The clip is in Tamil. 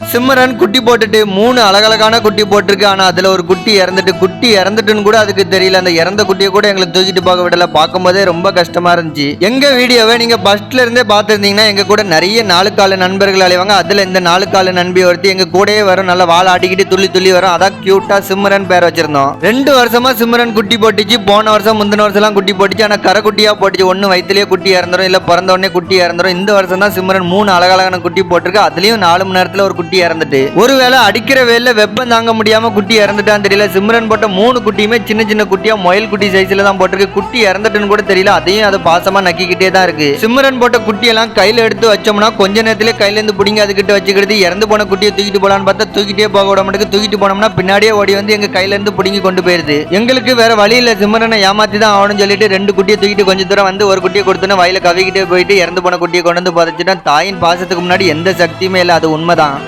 சிம்மரன் குட்டி போட்டுட்டு மூணு அழகழகான குட்டி போட்டிருக்கு. ஆனால் அதில் ஒரு குட்டி இறந்துட்டு குட்டி இறந்துட்டுன்னு கூட அதுக்கு தெரியல. அந்த இறந்த குட்டியை கூட எங்களை தூக்கிட்டு போக விடல. பார்க்கும்போதே ரொம்ப கஷ்டமா இருந்துச்சு. எங்க வீடியோவை நீங்க ஃபர்ஸ்ட்ல இருந்தே பார்த்துருந்தீங்கன்னா எங்க கூட நிறைய நாலு கால நண்பர்கள் அலைவாங்க. அதில் இந்த நாலு கால நண்பி ஒருத்தி எங்க கூடயே வரும். நல்லா வாழ ஆடிக்கிட்டு துள்ளி துள்ளி வரும். அதான் கியூட்டா சிம்மரன் பேர் வச்சிருந்தோம். ரெண்டு வருஷமா சிம்மரன் குட்டி போட்டுச்சு. போன வருஷம் முந்தின வருஷம்லாம் குட்டி போட்டுச்சு. ஆனால் கரை குட்டியா போட்டுச்சு. ஒன்று வயிற்றுலேயே குட்டி இறந்துரும் இல்லை பிறந்த உடனே குட்டி இறந்துரும். இந்த வருஷம் தான் சிம்மரன் மூணு அழகழகான குட்டி போட்டிருக்கு. அதுலேயும் நாலு மணி நேரத்தில் ஒரு குட்டி குட்டி இறந்துட்டு. ஒருவேளை அடிக்கிற வேலை வெப்பம் தாங்க முடியாம குட்டி இறந்துட்டான்னு தெரியல. சிம்ரன் போட்ட மூணு குட்டியுமே சின்ன சின்ன குட்டியா முயல் குட்டி சைஸ்ல தான் போட்டிருக்கு. குட்டி இறந்துட்டுன்னு கூட தெரியல. அதையும் அது பாசமா நக்கிக்கிட்டே தான் இருக்கு. சிம்ரன் போட்ட குட்டியெல்லாம் கையில எடுத்து வச்சோம்னா கொஞ்ச நேரத்திலே கையில இருந்து பிடிங்க அதுக்கிட்ட வச்சுக்கிறது இறந்து போன குட்டியை தூக்கிட்டு போலான்னு பார்த்தா தூக்கிட்டே போக விட மாட்டேங்குது. தூக்கிட்டு போனோம்னா பின்னாடியே ஓடி வந்து எங்க கையில இருந்து பிடிங்கி கொண்டு போயிருது. எங்களுக்கு வேற வழி இல்ல. சிம்ரனை ஏமாத்தி தான் ஆகணும்னு சொல்லிட்டு ரெண்டு குட்டியை தூக்கிட்டு கொஞ்சம் தூரம் வந்து ஒரு குட்டியை கொடுத்தோன்னு வயல கவிக்கிட்டே போயிட்டு இறந்து போன குட்டியை கொண்டு வந்து புதைச்சிட்டா தாயின் பாசத்துக்கு முன்னாடி எந்த சக்தியுமே இல்லை. அது உண்மைதான்.